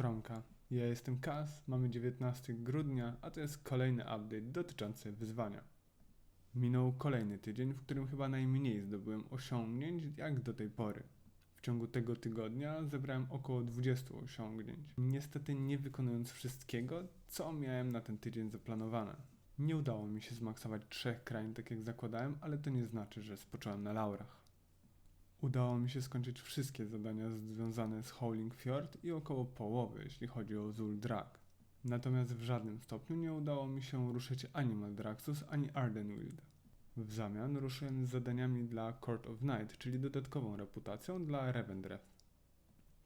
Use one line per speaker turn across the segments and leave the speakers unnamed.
Kromka. Ja jestem Kaz, mamy 19 grudnia, a to jest kolejny update dotyczący wyzwania. Minął kolejny tydzień, w którym chyba najmniej zdobyłem osiągnięć jak do tej pory. W ciągu tego tygodnia zebrałem około 20 osiągnięć. Niestety nie wykonując wszystkiego, co miałem na ten tydzień zaplanowane. Nie udało mi się zmaksować trzech krain tak jak zakładałem, ale to nie znaczy, że spocząłem na laurach. Udało mi się skończyć wszystkie zadania związane z Howling Fjord i około połowy, jeśli chodzi o Zul Drag. Natomiast w żadnym stopniu nie udało mi się ruszyć ani Maldraxxus, ani Ardenwild. W zamian ruszyłem z zadaniami dla Court of Night, czyli dodatkową reputacją dla Revendreth.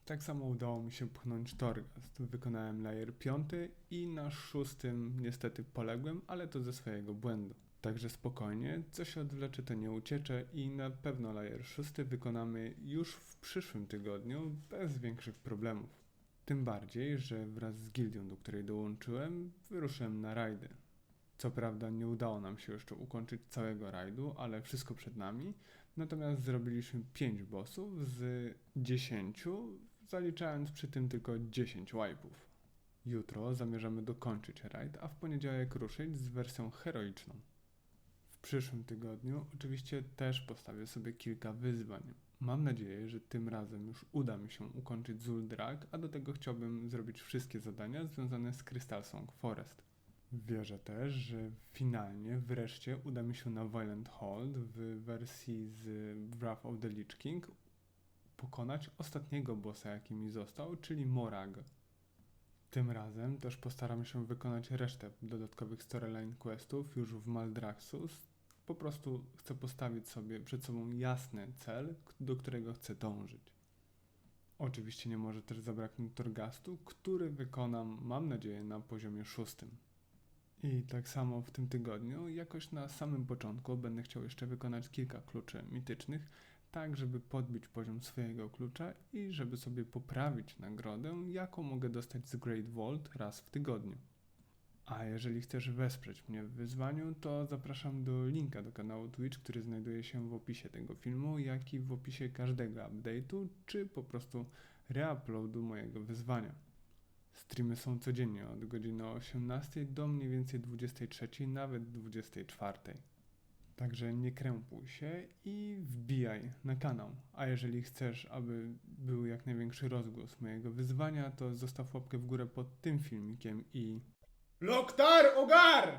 Tak samo udało mi się pchnąć Torghast. Wykonałem layer 5 i na szóstym niestety poległem, ale to ze swojego błędu. Także spokojnie, co się odwlecze to nie uciecze i na pewno layer 6 wykonamy już w przyszłym tygodniu bez większych problemów. Tym bardziej, że wraz z gildią, do której dołączyłem, wyruszyłem na rajdy. Co prawda nie udało nam się jeszcze ukończyć całego rajdu, ale wszystko przed nami. Natomiast zrobiliśmy 5 bossów z 10, zaliczając przy tym tylko 10 wipeów. Jutro zamierzamy dokończyć rajd, a w poniedziałek ruszyć z wersją heroiczną. Przyszłym tygodniu oczywiście też postawię sobie kilka wyzwań. Mam nadzieję, że tym razem już uda mi się ukończyć Zuldrag, a do tego chciałbym zrobić wszystkie zadania związane z Crystal Song Forest. Wierzę też, że finalnie, wreszcie uda mi się na Violent Hold w wersji z Wrath of the Lich King pokonać ostatniego bossa, jaki mi został, czyli Morag. Tym razem też postaram się wykonać resztę dodatkowych storyline questów już w Maldraxxus. Po prostu chcę postawić sobie przed sobą jasny cel, do którego chcę dążyć. Oczywiście nie może też zabraknąć Torgastu, który wykonam, mam nadzieję, na poziomie szóstym. I tak samo w tym tygodniu, jakoś na samym początku będę chciał jeszcze wykonać kilka kluczy mitycznych, tak żeby podbić poziom swojego klucza i żeby sobie poprawić nagrodę, jaką mogę dostać z Great Vault raz w tygodniu. A jeżeli chcesz wesprzeć mnie w wyzwaniu, to zapraszam do linka do kanału Twitch, który znajduje się w opisie tego filmu, jak i w opisie każdego update'u, czy po prostu reuploadu mojego wyzwania. Streamy są codziennie od godziny 18 do mniej więcej 23, nawet 24. Także nie krępuj się i wbijaj na kanał. A jeżeli chcesz, aby był jak największy rozgłos mojego wyzwania, to zostaw łapkę w górę pod tym filmikiem i... Loktar Ogar!